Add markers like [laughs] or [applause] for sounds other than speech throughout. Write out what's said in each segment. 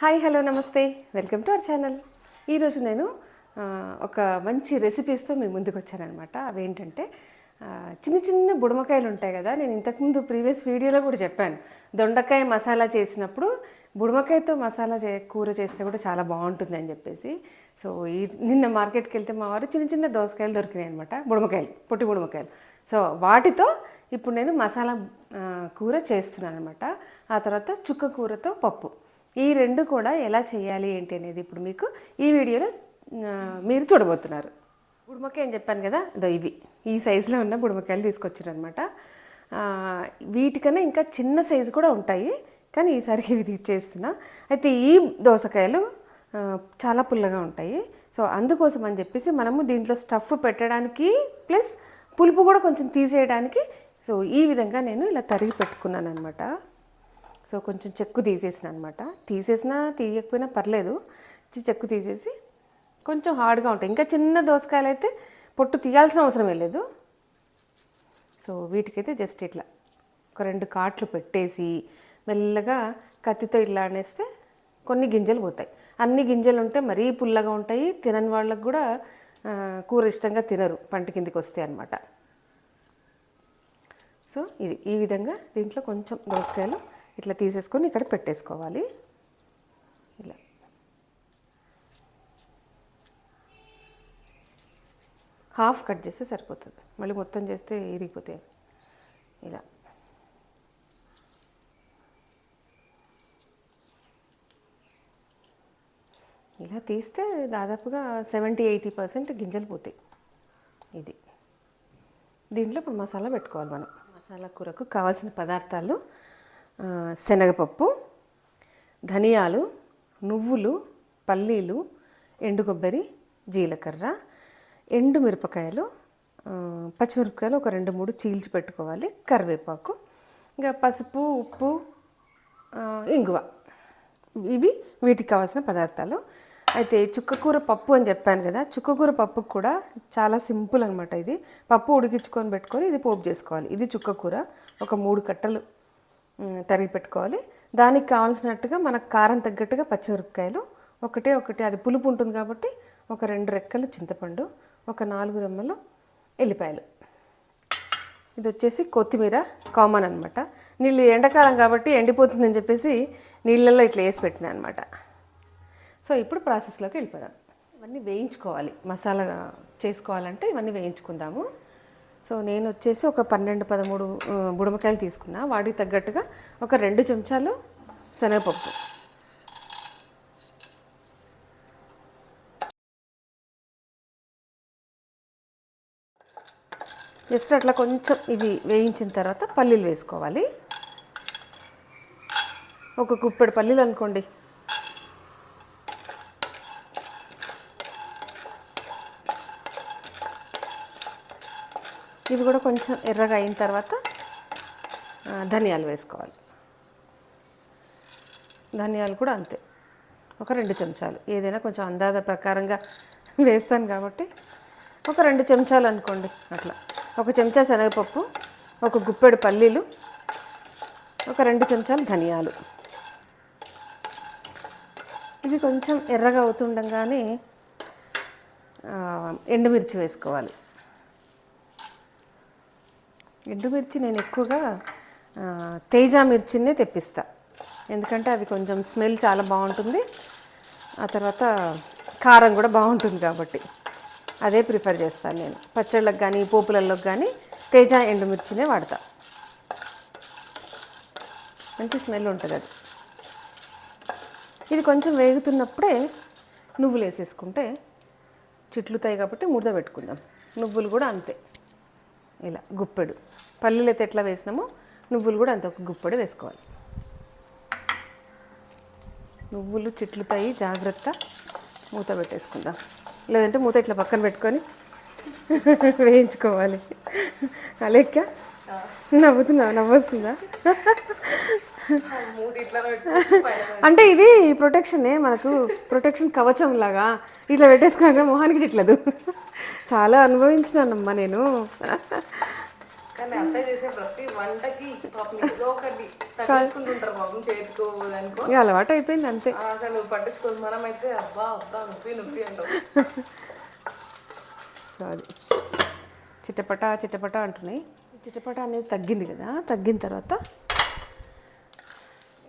Hi hello నమస్తే. Welcome to our channel. ఈరోజు నేను ఒక మంచి రెసిపీస్తో మీ ముందుకు వచ్చానమాట అవేంటంటే చిన్న చిన్న బుడమకాయలు ఉంటాయి కదా నేను ఇంతకుముందు ప్రీవియస్ వీడియోలో కూడా చెప్పాను. దొండకాయ మసాలా చేసినప్పుడు బుడమకాయతో మసాలా చే కూర చేస్తే కూడా చాలా బాగుంటుంది అని చెప్పేసి. సో ఈ నిన్న మార్కెట్కి వెళ్తే మా వారు చిన్న చిన్న దోసకాయలు దొరికినాయి అనమాట బుడమకాయలు పొట్టి బుడమకాయలు. సో వాటితో ఇప్పుడు నేను మసాలా కూర చేస్తున్నాను అనమాట ఆ తర్వాత చుక్క కూరతో పప్పు. ఈ రెండు కూడా ఎలా చేయాలి ఏంటి అనేది ఇప్పుడు మీకు ఈ వీడియోలో మీరు చూడబోతున్నారు. బుడమకాయ అని చెప్పాను కదా అదో ఇవి. ఈ సైజులో ఉన్న బుడమకాయలు తీసుకొచ్చారనమాట వీటికన్నా ఇంకా చిన్న సైజు కూడా ఉంటాయి కానీ ఈసారి ఇవి తీసేస్తున్నా. అయితే ఈ దోసకాయలు చాలా పుల్లగా ఉంటాయి. సో అందుకోసం అని చెప్పేసి మనము దీంట్లో స్టఫ్ పెట్టడానికి ప్లస్ పులుపు కూడా కొంచెం తీసేయడానికి సో ఈ విధంగా నేను ఇలా తరిగి పెట్టుకున్నాను అనమాట సో కొంచెం చెక్కు తీసేసిన అనమాట తీసేసినా తీయకపోయినా పర్లేదు. చెక్కు తీసేసి కొంచెం హార్డ్గా ఉంటాయి. ఇంకా చిన్న దోసకాయలు అయితే పొట్టు తీయాల్సిన అవసరమే లేదు. సో వీటికైతే జస్ట్ ఇట్లా ఒక రెండు కాట్లు పెట్టేసి మెల్లగా కత్తితో ఇట్లా అనేస్తే కొన్ని గింజలు పోతాయి. అన్ని గింజలు ఉంటే మరీ పుల్లగా ఉంటాయి. తినని వాళ్ళకు కూడా కూర ఇష్టంగా తినరు. పంట కిందికి వస్తాయి అన్నమాట. సో ఇది ఈ విధంగా దీంట్లో కొంచెం దోసకాయలు ఇట్లా తీసేసుకొని ఇక్కడ పెట్టేసుకోవాలి. ఇలా. హాఫ్ కట్ చేస్తే సరిపోతుంది. మళ్ళీ మొత్తం చేస్తే ఇరిగిపోతాయి. ఇలా. ఇలా తీస్తే దాదాపుగా సెవెంటీ ఎయిటీ పర్సెంట్ గింజలు పోతాయి. ఇది. దీంట్లో ఇప్పుడు మసాలా పెట్టుకోవాలి మనం. మసాలా కూరకు కావాల్సిన పదార్థాలు శనగపప్పు ధనియాలు నువ్వులు పల్లీలు ఎండు కొబ్బరి జీలకర్ర ఎండు మిరపకాయలు పచ్చిమిరపకాయలు ఒక రెండు మూడు చీల్చి పెట్టుకోవాలి. కరివేపాకు ఇంకా పసుపు ఉప్పు ఇంగువ. ఇవి వీటికి కావాల్సిన పదార్థాలు. అయితే చుక్కకూర పప్పు అని చెప్పాను కదా చుక్కకూర పప్పు కూడా చాలా సింపుల్ అనమాట ఇది. పప్పు ఉడికించుకొని పెట్టుకొని ఇది పోపు చేసుకోవాలి. ఇది చుక్కకూర. ఒక మూడు కట్టలు తరిగి పెట్టుకోవాలి. దానికి కావాల్సినట్టుగా మనకు కారం తగ్గట్టుగా పచ్చిమిరపకాయలు ఒకటే ఒకటి అది పులుపు ఉంటుంది కాబట్టి ఒక రెండు రెక్కలు చింతపండు ఒక నాలుగు రెమ్మలు ఎల్లిపాయలు. ఇది వచ్చేసి కొత్తిమీర కామన్ అనమాట నీళ్ళు ఎండాకాలం కాబట్టి ఎండిపోతుందని చెప్పేసి నీళ్ళల్లో ఇట్లా వేసి పెట్టినా అనమాట సో ఇప్పుడు ప్రాసెస్లోకి వెళ్ళిపోదాం. ఇవన్నీ వేయించుకోవాలి. మసాలా చేసుకోవాలంటే ఇవన్నీ వేయించుకుందాము. సో నేను వచ్చేసి ఒక పన్నెండు పదమూడు బుడమకాయలు తీసుకున్నా. వాటికి తగ్గట్టుగా ఒక రెండు చెంచాలు శనగపప్పు. జస్ట్ అట్లా కొంచెం ఇవి వేయించిన తర్వాత పల్లీలు వేసుకోవాలి. ఒక కుప్పెడు పల్లీలు అనుకోండి. కొంచెం ఎర్రగా అయిన తర్వాత ధనియాలు వేసుకోవాలి. ధనియాలు కూడా అంతే. ఒక రెండు చెంచాలు. ఏదైనా కొంచెం అందాద ప్రకారంగా [laughs] వేస్తాను కాబట్టి ఒక రెండు చెంచాలు అనుకోండి అట్లా. ఒక చెంచా శనగపప్పు ఒక గుప్పెడు పల్లీలు ఒక రెండు చెంచాలు ధనియాలు. ఇవి కొంచెం ఎర్రగా అవుతుండగానే ఎండుమిర్చి వేసుకోవాలి. ఎండుమిర్చి నేను ఎక్కువగా తేజ మిర్చినే తెప్పిస్తా. ఎందుకంటే అది కొంచెం స్మెల్ చాలా బాగుంటుంది. ఆ తర్వాత కారం కూడా బాగుంటుంది కాబట్టి అదే ప్రిఫర్ చేస్తాను నేను. పచ్చళ్ళకి కానీ పోపులలోకి కానీ తేజ ఎండుమిర్చినే వాడతా. మంచి స్మెల్ ఉంటుంది అది. ఇది కొంచెం వేగుతున్నప్పుడే నువ్వులు వేసేసుకుంటే చిట్లుతాయి కాబట్టి ముడత పెట్టుకుందాం. నువ్వులు కూడా అంతే. ఇలా గుప్పెడు. పల్లీలు అయితే ఎట్లా వేసినామో నువ్వులు కూడా అంత ఒక గుప్పెడు వేసుకోవాలి. నువ్వులు చిట్లుతాయి జాగ్రత్త. మూత పెట్టేసుకుందాం. లేదంటే మూత ఇట్లా పక్కన పెట్టుకొని [laughs] వేయించుకోవాలి. అలెక్క నవ్వుతున్నావు నవ్వొస్తుందా? అంటే ఇది ప్రొటెక్షనే మనకు ప్రొటెక్షన్ కవచం లాగా ఇట్లా పెట్టేసుకున్నాక మొహానికి చిట్లదు. చాలా అనుభవించినానమ్మా నేను. కానీ అత్త చేసే ప్రతి వంటకి ఇంకా అలవాటు అయిపోయింది అంతే. అసలు పట్టించుకోదు. మనం అయితే అబ్బా అబ్బా నొప్పి నొప్పి అంటాం సో అది చిట్టపట చిట్టపట అంటున్నాయి. చిట్టపట అనేది తగ్గింది కదా. తగ్గిన తర్వాత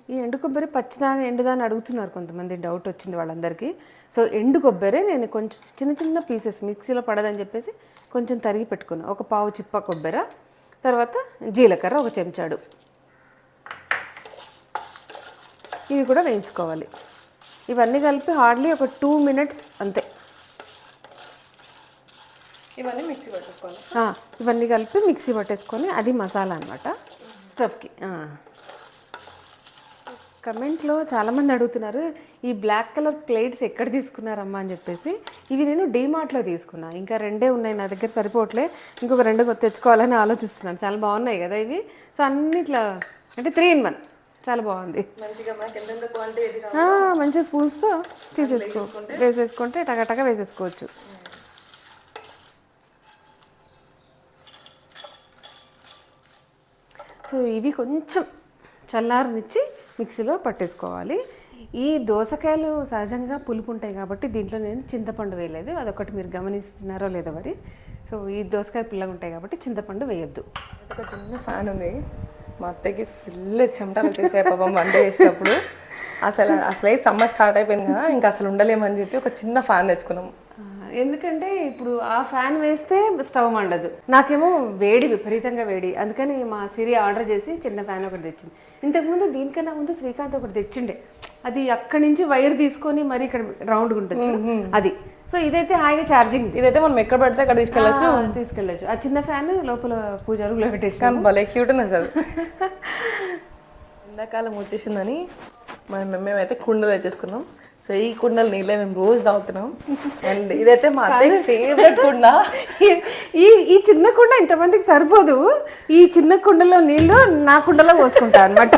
ఈ ఎండు కొబ్బరి పచ్చిదాని ఎండుదాన్ని అడుగుతున్నారు కొంతమంది. డౌట్ వచ్చింది వాళ్ళందరికీ. సో ఎండు కొబ్బరి నేను కొంచెం చిన్న చిన్న పీసెస్ మిక్సీలో పడదని చెప్పేసి కొంచెం తరిగి పెట్టుకున్నాను ఒక పావు చిప్ప కొబ్బరి తర్వాత జీలకర్ర ఒక చెంచాడు. ఇవి కూడా వేయించుకోవాలి. ఇవన్నీ కలిపి హార్డ్లీ ఒక టూ మినిట్స్ అంతే. ఇవన్నీ మిక్సీ పట్టేసుకోవాలి. ఇవన్నీ కలిపి మిక్సీ పట్టేసుకొని అది మసాలా అనమాట స్టఫ్కి కమెంట్లో చాలామంది అడుగుతున్నారు ఈ బ్లాక్ కలర్ ప్లేట్స్ ఎక్కడ తీసుకున్నారమ్మా? అని చెప్పేసి. ఇవి నేను డీమార్ట్లో తీసుకున్నా. ఇంకా రెండే ఉన్నాయి నా దగ్గర సరిపోవట్లే. ఇంకొక రెండు కొత్త తెచ్చుకోవాలని ఆలోచిస్తున్నాను. చాలా బాగున్నాయి కదా ఇవి. సో అన్నిట్లా అంటే త్రీ ఇన్ వన్. చాలా బాగుంది. మంచిగా స్పూన్స్తో తీసేసుకో వేసేసుకుంటే? టగటగా వేసేసుకోవచ్చు. సో ఇవి కొంచెం చల్లారనిచ్చి మిక్సీలో పట్టేసుకోవాలి. ఈ దోసకాయలు సహజంగా పులుపు ఉంటాయి కాబట్టి దీంట్లో నేను చింతపండు వేయలేదు. అదొకటి మీరు గమనిస్తున్నారో లేదో మరి. సో ఈ దోసకాయ పుల్లగా ఉంటాయి కాబట్టి చింతపండు వేయొద్దు. ఒక చిన్న ఫ్యాన్ ఉంది. మా అత్తకి ఫుల్ చెమటలు వచ్చేసాయి పాపం వంట చేసేటప్పుడు. అసలు అసలే సమ్మర్ స్టార్ట్ అయిపోయింది కదా ఇంకా అసలు ఉండలేమని చెప్పి ఒక చిన్న ఫ్యాన్ తెచ్చుకున్నాం. ఎందుకంటే ఇప్పుడు ఆ ఫ్యాన్ వేస్తే స్టవ్ మండదు. నాకేమో వేడి విపరీతంగా వేడి. అందుకని మా సిరి ఆర్డర్ చేసి చిన్న ఫ్యాన్ ఒకటి తెచ్చింది. ఇంతకుముందు దీనికన్నా ముందు శ్రీకాంత్ ఒకటి తెచ్చిండే. అది అక్కడి నుంచి వైర్ తీసుకొని మరి ఇక్కడ రౌండ్ ఉంటుంది అది. సో ఇదైతే హాయిగా ఛార్జింగ్ ఇదైతే మనం ఎక్కడ పడితే అక్కడ తీసుకెళ్ళచ్చు. తీసుకెళ్ళచ్చు. ఆ చిన్న ఫ్యాన్ లోపల పూజ రూమ్లో పెట్టేసి కానీ భలే క్యూట్ ఉంది అసలు ఎండాకాలం వచ్చేసిందని మనం మేమైతే కుండలు తెచ్చేసుకున్నాం. సో ఈ కుండలు నీళ్ళే మేము రోజు తాగుతున్నాం. అండ్ ఇదైతే మా అత్తయ్య ఫేవరెట్ కుండ. ఈ- ఈ చిన్న కుండ ఇంతమందికి సరిపోదు. ఈ చిన్న కుండలో నీళ్ళు నా కుండలో పోసుకుంటా అనమాట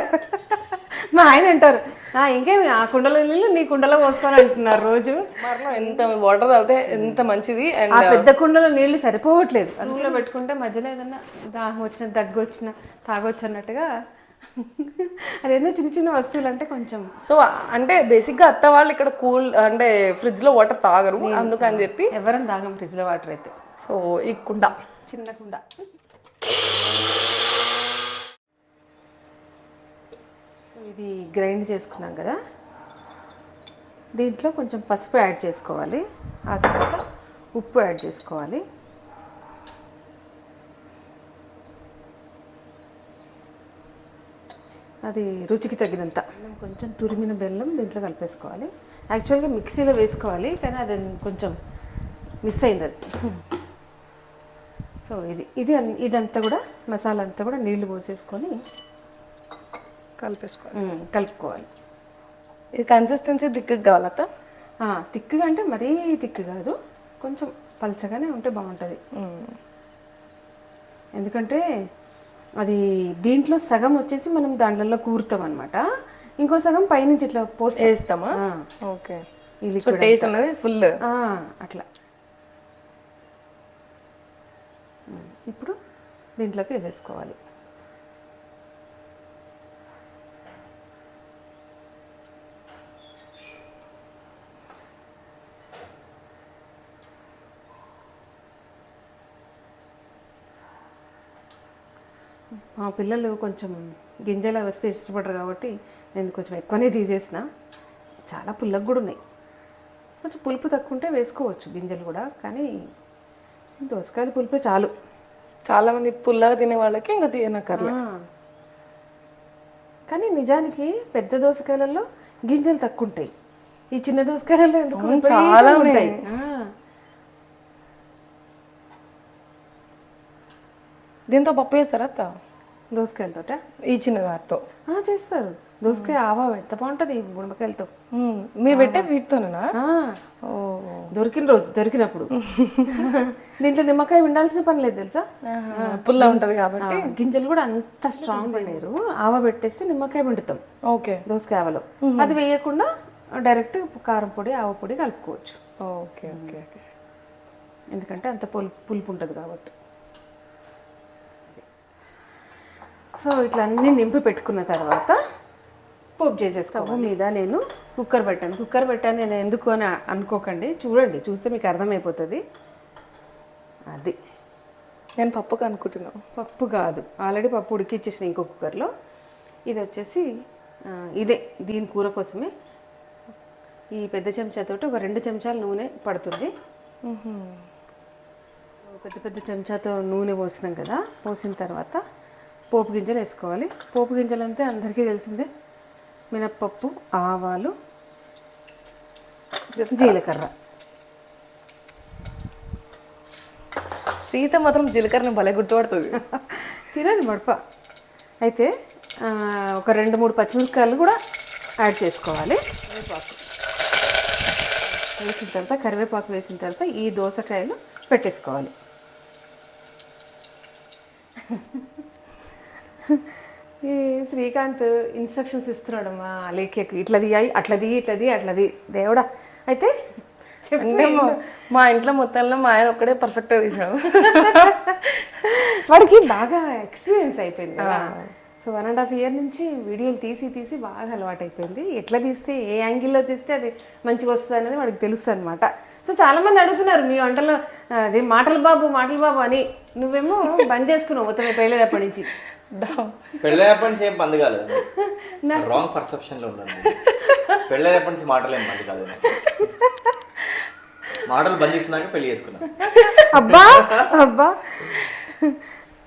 మా ఆయన అంటారు "ఆ, ఇంకేమి ఆ కుండలో నీళ్ళు నీ కుండలో పోసుకోవాలి అంటున్నారు రోజు. ఎంత వాటర్ తాగితే ఎంత మంచిది. అండ్ ఆ పెద్ద కుండలో నీళ్ళు సరిపోవట్లేదు. అందులో పెట్టుకుంటే మధ్యలో ఏదన్నా దాహం వచ్చిన దగ్గు వచ్చిన తాగొచ్చు అన్నట్టుగా అదేందో చిన్న చిన్న వస్తువులు అంటే కొంచెం. సో అంటే బేసిక్గా అత్త వాళ్ళు ఇక్కడ కూల్ అంటే ఫ్రిడ్జ్లో వాటర్ తాగరు అందుకని చెప్పి. ఎవరైనా తాగం ఫ్రిడ్జ్లో వాటర్ అయితే. సో ఈ కుండ. చిన్న కుండ. ఇది గ్రైండ్ చేసుకున్నాం కదా. దీంట్లో కొంచెం పసుపు యాడ్ చేసుకోవాలి. ఆ తర్వాత ఉప్పు యాడ్ చేసుకోవాలి. అది రుచికి తగినంత. కొంచెం తురిమిన బెల్లం దీంట్లో కలిపేసుకోవాలి. యాక్చువల్గా మిక్సీలో వేసుకోవాలి కానీ అది కొంచెం మిస్ అయింది అది. సో ఇది ఇది ఇదంతా కూడా మసాలా అంతా కూడా నీళ్ళు పోసేసుకొని కలిపేసుకోవాలి. కలుపుకోవాలి. ఇది కన్సిస్టెన్సీ దిక్కుగా కావాలి అత్త? ఆ, తిక్కుగా అంటే మరీ తిక్కు కాదు. కొంచెం పలచగానే ఉంటే బాగుంటుంది. ఎందుకంటే అది దీంట్లో సగం వచ్చేసి మనం దాంట్లో కూరుతాం అనమాట ఇంకో సగం పైనుంచి ఇట్లా పోస్తాం. వేస్తామా? ఓకే. liquid టేస్ట్ అనేది ఫుల్. అట్లా. ఇప్పుడు దీంట్లోకి వేసేసుకోవాలి. మా పిల్లలు కొంచెం గింజలు వస్తే ఇష్టపడరు కాబట్టి నేను కొంచెం ఎక్కువనే తీసేసిన. చాలా పుల్లగా కూడా ఉన్నాయి. కొంచెం పులుపు తక్కువ ఉంటే వేసుకోవచ్చు గింజలు కూడా కానీ దోసకాయలు పులుపే చాలు. చాలా మంది పుల్లగా తినే వాళ్ళకి ఇంకా తీయనక్కర్లే. ఆ. కానీ నిజానికి పెద్ద దోసకాయలలో గింజలు తక్కువ ఉంటాయి. ఈ చిన్న దోసకాయలలో ఎందుకు చాలా ఉంటాయి ఉన్నాయి. ఆ. దీంతో పప్పు చేస్తారా అత్త? దోసకాయలతోట ఈ చిన్న వాటితో ఆ, చేస్తారు. దోసకాయ ఆవా ఎంత బాగుంటుంది గుణమకాయలతో మ్మ్. మీరు పెట్టే వీటితోనేనా? ఓ. దొరికిన రోజు దొరికినప్పుడు. [laughs] దీంట్లో నిమ్మకాయ ఉండాల్సిన పని లేదు తెలుసా? పుల్ల ఉంటది కాబట్టి. గింజలు కూడా అంత స్ట్రాంగ్ లేరు ఆవ పెట్టేస్తే నిమ్మకాయ వండుతాం. ఓకే. దోసకాయ ఆవలో. అది వేయకుండా డైరెక్ట్ కారం పొడి ఆవ పొడి కలుపుకోవచ్చు. Okay okay okay. ఎందుకంటే అంత పులుపు పులుపు ఉంటుంది కాబట్టి. సో ఇట్లా అన్నీ నింపి పెట్టుకున్న తర్వాత పోపు చేసే స్టవ్ మీద నేను కుక్కర్ పెట్టాను. కుక్కర్ పెట్టాను నేను ఎందుకు అని అనుకోకండి. చూడండి చూస్తే మీకు అర్థమైపోతుంది. అది. నేను పప్పుకు అనుకుంటున్నాను పప్పు కాదు. ఆల్రెడీ పప్పు ఉడికిచ్చేసిన ఇంకో కుక్కర్లో. ఇది వచ్చేసి ఇదే. దీని కూర కోసమే. ఈ పెద్ద చెంచాతోటి ఒక రెండు చెంచాలు నూనె పడుతుంది. పెద్ద పెద్ద చెంచాతో నూనె పోసినాం కదా. పోసిన తర్వాత పోపు గింజలు వేసుకోవాలి. పోపు గింజలు అంతే అందరికీ తెలిసిందే. మినప్పప్పు ఆవాలు జీలకర్ర. శ్రీత మాత్రం జీలకర్రని భలే గుర్తుపడుతుంది. [laughs] తినది మడప. అయితే ఒక రెండు మూడు పచ్చిమిరపకాయలు కూడా యాడ్ చేసుకోవాలి. కరివేపాకు. వేసిన తర్వాత కరివేపాకు వేసిన తర్వాత ఈ దోసకాయలు పెట్టేసుకోవాలి. [laughs] ఈ శ్రీకాంత్ ఇన్స్ట్రక్షన్స్ ఇస్తున్నాడమ్మా లేఖకు ఇట్లా తీయాలి అట్లా ది ఇట్లా ది అట్లా ది దేవుడా. అయితే అంటే మా- మా ఇంట్లో మొత్తంలో మా ఆయన ఒక్కడే పర్ఫెక్ట్గా తీసినాడు. [laughs] వాడికి బాగా ఎక్స్పీరియన్స్ అయిపోయింది so one and half year నుంచి వీడియోలు తీసి తీసి బాగా అలవాటు అయిపోయింది ఎట్లా తీస్తే ఏ యాంగిల్లో తీస్తే అది మంచిగా వస్తుంది అనేది వాడికి తెలుస్తుంది అనమాట సో చాలా మంది అడుగుతున్నారు మీ వంటలో అది మాటలు బాబు మాటలు బాబు అని. నువ్వేమో బంద్ చేసుకున్నావు మొత్తం పెళ్ళేటప్పటి నుంచి. పెళ్ళైనప్పటి నుంచి ఏం బంద్ కాలేదు. రాంగ్ పర్సెప్షన్లో ఉన్నాను. పెళ్ళైనప్పటి నుంచి మాటలు ఏం బంద్ కాలేదు. మాటలు బంద్ చేసినాక పెళ్ళి చేసుకున్నాను అబ్బా అబ్బా.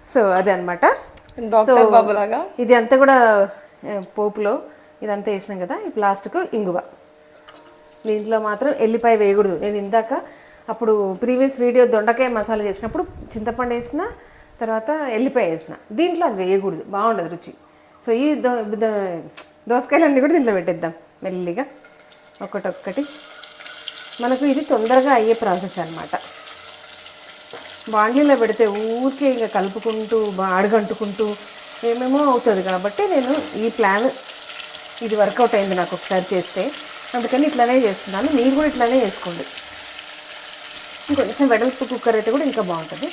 సో అదే అనమాట డాక్టర్ ఇది అంతా కూడా పోపులో ఇదంతా వేసినాం కదా ఈ ప్లాస్టిక్ ఇంగువ. దీంట్లో మాత్రం ఎల్లిపాయ వేయకూడదు. నేను ఇందాక అప్పుడు ప్రీవియస్ వీడియో దొండకాయ మసాలా చేసినప్పుడు చింతపండు వేసిన తర్వాత ఎల్లిపాయ వేసిన. దీంట్లో అది వేయకూడదు. బాగుండదు రుచి. సో ఈ దో దోసకాయలన్నీ కూడా దీంట్లో పెట్టేద్దాం. మెల్లిగా. ఒకటొక్కటి. మనకు ఇది తొందరగా అయ్యే ప్రాసెస్ అన్నమాట. బాండ్లీలో పెడితే ఊరికే ఇంకా కలుపుకుంటూ అడుగంటుకుంటూ ఏమేమో అవుతుంది. కాబట్టి నేను ఈ ప్లాన్ ఇది వర్కౌట్ అయింది నాకు ఒకసారి చేస్తే. అందుకని ఇట్లానే చేస్తున్నాను. మీరు కూడా ఇట్లానే చేసుకోండి. ఇంకొంచెం వెడల్పు కుక్కర్ అయితే కూడా ఇంకా బాగుంటుంది.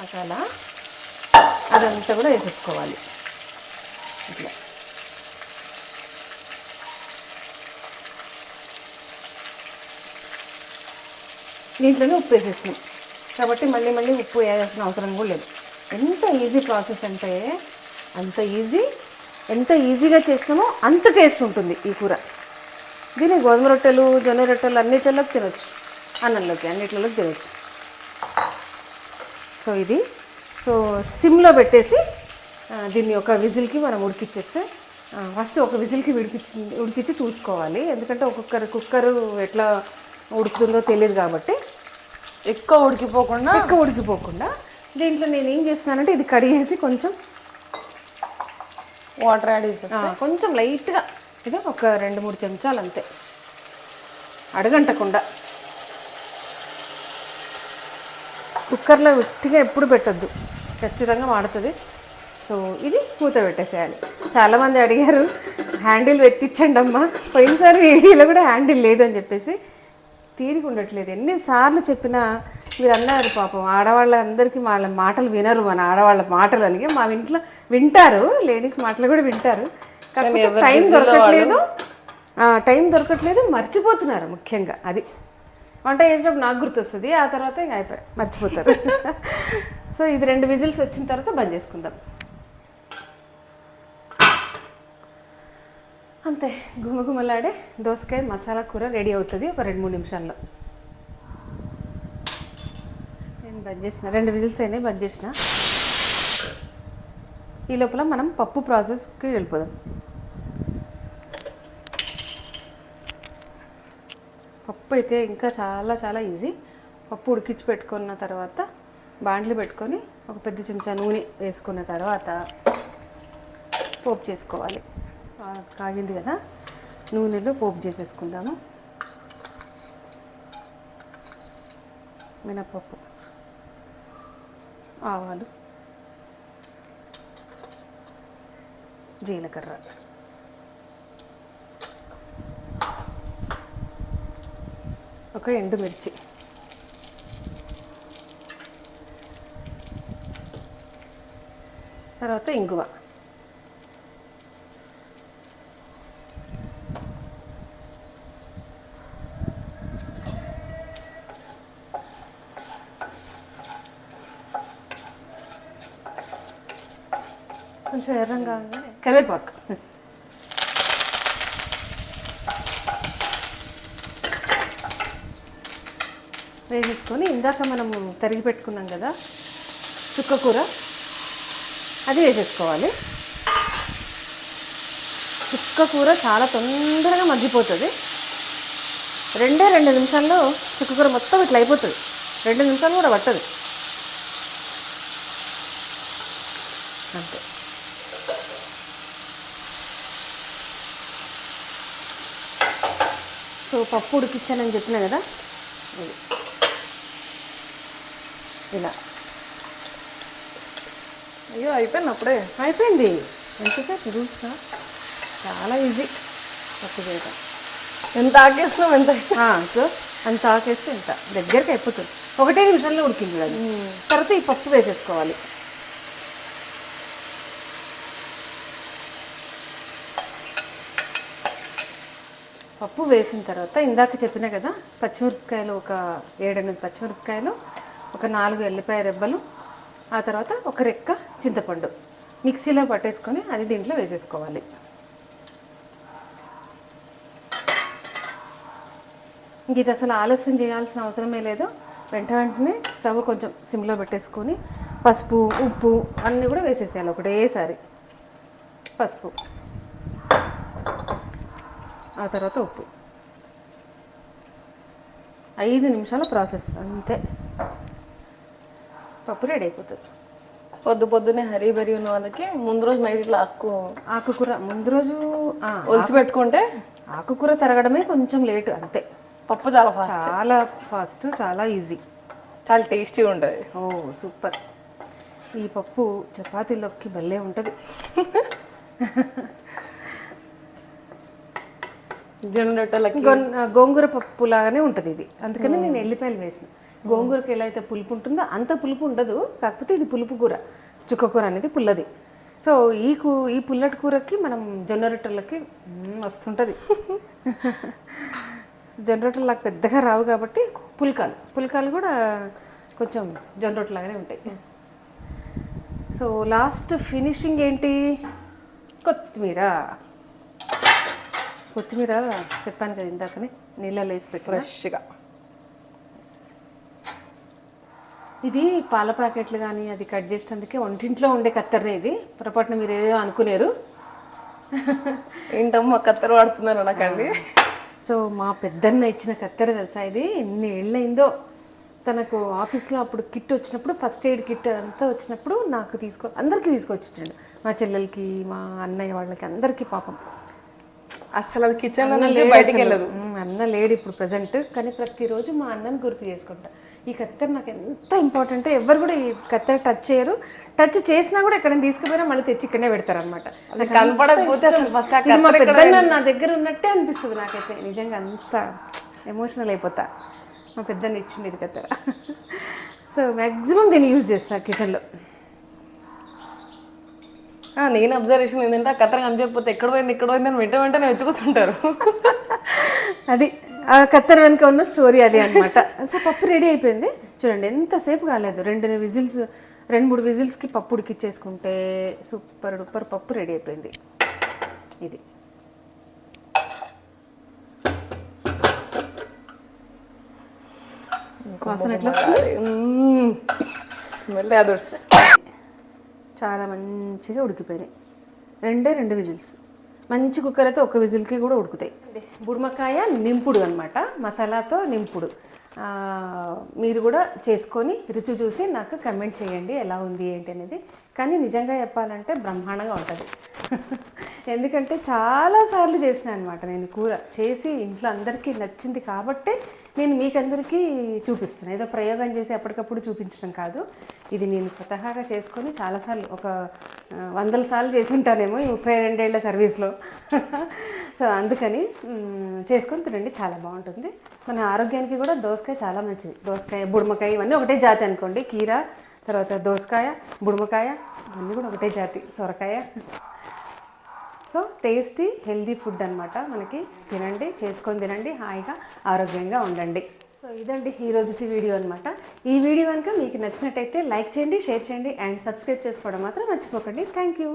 మసాలా అదంతా కూడా వేసేసుకోవాలి. ఇట్లా. దీంట్లోనే ఉప్పు వేసేసినాం. కాబట్టి మళ్ళీ మళ్ళీ ఉప్పు వేయాల్సిన అవసరం కూడా లేదు. ఎంత ఈజీ ప్రాసెస్ అంటే అంత ఈజీ ఎంత ఈజీగా చేసినామో అంత టేస్ట్ ఉంటుంది ఈ కూర. దీన్ని గోధుమ రొట్టెలు జొన్న రొట్టెలు అన్నిటిలోకి తినొచ్చు. అన్నంలోకి అన్నిటిలోకి తినొచ్చు. సో ఇది. సో సిమ్లో పెట్టేసి దీన్ని ఒక విజిల్కి మనం ఉడికిచ్చేస్తే ఫస్ట్ ఒక విజిల్కి ఉడికిచ్చి ఉడికిచ్చి చూసుకోవాలి. ఎందుకంటే ఒక్కొక్కరు కుక్కరు ఎట్లా ఉడుకుతుందో తెలియదు కాబట్టి ఎక్కువ ఉడికిపోకుండా ఎక్కువ ఉడికిపోకుండా దీంట్లో నేను ఏం చేస్తానంటే ఇది కడిగేసి కొంచెం వాటర్ యాడ్ చేసేసి ఆ, కొంచెం లైట్గా ఇది ఒక రెండు మూడు చెంచాలు అంతే. అడగంటకుండా. కుక్కర్లో ఉట్టిగా ఎప్పుడు పెట్టొద్దు. ఖచ్చితంగా వాడుతుంది. సో ఇది మూత పెట్టేసేయాలి. చాలామంది అడిగారు హ్యాండిల్ పెట్టించండి అమ్మా పోయినసారి వీడియోలో కూడా హ్యాండిల్ లేదని చెప్పేసి తీరిక ఉండట్లేదు. ఎన్నిసార్లు చెప్పినా మీరు అన్నారు పాపం ఆడవాళ్ళందరికీ వాళ్ళ మాటలు వినరు మన ఆడవాళ్ళ మాటలు అని మా ఇంట్లో వింటారు లేడీస్ మాటలు కూడా వింటారు. టైం దొరకట్లేదు. ఆ, టైం దొరకట్లేదు మర్చిపోతున్నారు ముఖ్యంగా అది. వంట చేసినప్పుడు నాకు గుర్తొస్తుంది ఆ తర్వాత ఇంకా అయిపోయి మర్చిపోతారు. [laughs] సో ఇది రెండు విజిల్స్ వచ్చిన తర్వాత బంద్ చేసుకుందాం. అంతే గుమగుమలాడే దోసకాయ మసాలా కూర రెడీ అవుతుంది ఒక రెండు మూడు నిమిషాల్లో. నేను బంద్ చేసిన రెండు విజిల్స్ అయినాయి బంద్ చేసిన. ఈ లోపల మనం పప్పు ప్రాసెస్కి వెళ్ళిపోదాం. పప్పు అయితే ఇంకా చాలా చాలా ఈజీ. పప్పు ఉడికించి పెట్టుకున్న తర్వాత బాండ్లు పెట్టుకొని ఒక పెద్ద చెంచా నూనె వేసుకున్న తర్వాత పోపు చేసుకోవాలి. కాగింది కదా నూనెలో పోపు చేసేసుకుందాము. మినపప్పు ఆవాలు జీలకర్ర. ఒక ఎండుమిర్చి. తర్వాత ఇంగువ. కొంచెం ఎర్రంగా కరివేపాకు. వేసేసుకొని ఇందాక మనము తరిగి పెట్టుకున్నాం కదా చుక్క కూర అది వేసేసుకోవాలి. చుక్క కూర చాలా తొందరగా మగ్గిపోతుంది. రెండే రెండు నిమిషాల్లో చుక్క కూర మొత్తం ఇట్లా అయిపోతుంది. రెండు నిమిషాలు కూడా పట్టదు. అంతే. సో పప్పు ఉడికిచ్చానని చెప్పిన కదా? ఇది ఇలా. అయ్యో అయిపోయింది అప్పుడే. అయిపోయింది. ఎంతసేపు చూసినా? చాలా ఈజీ. పప్పు చేయటం. ఎంత ఆకేసినాం ఎంత సో అంత ఆకేస్తే ఇంత. దగ్గరికి అయిపోతుంది. ఒకటే నిమిషంలో ఉడికింది అది. తర్వాత ఈ పప్పు వేసేసుకోవాలి. పప్పు వేసిన తర్వాత ఇందాక చెప్పిన కదా పచ్చిమిరపకాయలు ఒక ఏడెనిమిది పచ్చిమిరపకాయలు ఒక నాలుగు ఎల్లిపాయ రెబ్బలు ఆ తర్వాత ఒక రెక్క చింతపండు మిక్సీలో పట్టేసుకొని అది దీంట్లో వేసేసుకోవాలి. ఇంక ఇది అసలు ఆలస్యం చేయాల్సిన అవసరమే లేదు. వెంట వెంటనే స్టవ్ కొంచెం సిమ్లో పెట్టేసుకొని పసుపు ఉప్పు అన్నీ కూడా వేసేసేయాలి ఒకటేసారి. పసుపు. ఆ తర్వాత ఉప్పు. ఐదు నిమిషాల ప్రాసెస్ అంతే. పప్పు రెడీ అయిపోతుంది. పొద్దు పొద్దునే హరీ బరీ ఉన్న వాళ్ళకి ముందు రోజు నైట్ ఇట్లా అక్కు ఆకుకూర ముందు రోజు ఒలిచి పెట్టుకుంటే ఆకుకూర తరగడమే కొంచెం లేటు అంతే. పప్పు చాలా ఫాస్ట్ చాలా ఫాస్ట్ చాలా ఈజీ చాలా టేస్టీగా ఉంటుంది. ఓ సూపర్. ఈ పప్పు చపాతీలోకి భలే ఉంటుంది. [laughs] గోంగూర పప్పు లాగానే ఉంటుంది ఇది. అందుకని నేను ఎల్లిపాయలు వేసిన. గోంగూరకి ఎలా అయితే పులుపు ఉంటుందో అంత పులుపు ఉండదు. కాకపోతే ఇది పులుపు కూర. చుక్క కూర అనేది పుల్లది. సో ఈ కూ ఈ పుల్లటి కూరకి మనం జొన్న రొట్టెలకి వస్తుంటుంది. [laughs] జొన్న రొట్టెలు నాకు పెద్దగా రావు కాబట్టి పుల్కాలు. పుల్కాలు కూడా కొంచెం జొన్న రొట్టెలాగానే ఉంటాయి. సో లాస్ట్ ఫినిషింగ్ ఏంటి? కొత్తిమీర. కొత్తిమీర చెప్పాను కదా ఇందాకనే నీళ్ళలో వేసి పెట్టిన? ఫ్రెష్గా ఇది పాల ప్యాకెట్లు కానీ అది కట్ చేసేందుకే వంటింట్లో ఉండే కత్తెరనే ఇది. పొరపాటున మీరు ఏదో అనుకునేరు. ఏంటమ్మా కత్తెర వాడుతున్నారు అనకండి సో మా పెద్దన్న ఇచ్చిన కత్తెర తెలుసా ఇది? ఎన్ని ఏళ్ళైందో తనకు ఆఫీస్లో అప్పుడు కిట్ వచ్చినప్పుడు ఫస్ట్ ఎయిడ్ కిట్ అంతా వచ్చినప్పుడు నాకు తీసుకో అందరికీ తీసుకొచ్చిండు మా చెల్లెలకి మా అన్నయ్య వాళ్ళకి అందరికీ పాపం. అసలు అది కిచెన్ నుంచి లేడు బయటికి. వెళ్ళదు అన్న లేడు ఇప్పుడు ప్రజెంట్ కానీ ప్రతిరోజు మా అన్నని గుర్తు చేసుకుంటా. ఈ కత్తెర నాకు ఎంత ఇంపార్టెంట్ ఎవరు కూడా ఈ కత్తెర టచ్ చేయరు. టచ్ చేసినా కూడా ఎక్కడైనా తీసుకుపోయినా మళ్ళీ తెచ్చి ఇక్కడనే పెడతారనమాట మా పెద్దన్న నా దగ్గర ఉన్నట్టే అనిపిస్తుంది నాకైతే. నిజంగా అంత ఎమోషనల్ అయిపోతా. మా పెద్దన్న ఇచ్చింది ఇది కత్తెర. [laughs] సో మ్యాక్సిమం దీన్ని యూజ్ చేస్తా కిచెన్లో నేను అబ్జర్వేషన్ ఏంటంటే ఆ కత్తెర కనిపించకపోతే ఎక్కడ పోయింది ఇక్కడ పోయింది అని వెంట వెంటనే వెతుకుతుంటారు. అది ఆ కత్తెర వెనుక ఉన్న స్టోరీ అది అనమాట సో పప్పు రెడీ అయిపోయింది. చూడండి ఎంతసేపు కాలేదు. రెండు విజిల్స్ రెండు మూడు విజిల్స్కి పప్పు ఉడికిచ్చేసుకుంటే సూపర్ డూపర్ పప్పు రెడీ అయిపోయింది. ఇది. వాసన ఎట్లా వస్తుంది? స్మెల్ అదర్స్ చాలా మంచిగా ఉడికిపోయినాయి. రెండే రెండు విజిల్స్. మంచి కుక్కర్ అయితే ఒక విజిల్కి కూడా ఉడుకుతాయి. బుడమకాయ నింపుడు అనమాట మసాలాతో నింపుడు. మీరు కూడా చేసుకొని రుచి చూసి నాకు కమెంట్ చేయండి ఎలా ఉంది ఏంటి అనేది. కానీ నిజంగా చెప్పాలంటే బ్రహ్మాండంగా ఉంటుంది. [laughs] ఎందుకంటే చాలాసార్లు చేసిన అనమాట నేను కూర చేసి ఇంట్లో అందరికీ నచ్చింది కాబట్టే నేను మీకందరికీ చూపిస్తున్నాను. ఏదో ప్రయోగం చేసి అప్పటికప్పుడు చూపించడం కాదు. ఇది నేను స్వతహాగా చేసుకొని చాలాసార్లు ఒక వందల సార్లు చేసి ఉంటానేమో ఈ ముప్పై రెండేళ్ళ సర్వీస్లో. [laughs] సో అందుకని చేసుకొని తినండి. చాలా బాగుంటుంది. మన ఆరోగ్యానికి కూడా దోసకాయ చాలా మంచిది. దోసకాయ బుడమకాయ ఇవన్నీ ఒకటే జాతి అనుకోండి. కీర తర్వాత దోసకాయ బుడమకాయ ఇవన్నీ కూడా ఒకటే జాతి. సొరకాయ. సో టేస్టీ హెల్దీ ఫుడ్ అనమాట మనకి. తినండి చేసుకొని తినండి హాయిగా ఆరోగ్యంగా ఉండండి. సో ఇదండి ఈ రోజుటి వీడియో అనమాట ఈ వీడియో కనుక మీకు నచ్చినట్టయితే లైక్ చేయండి షేర్ చేయండి అండ్ సబ్స్క్రైబ్ చేసుకోవడం మాత్రం మర్చిపోకండి. Thank you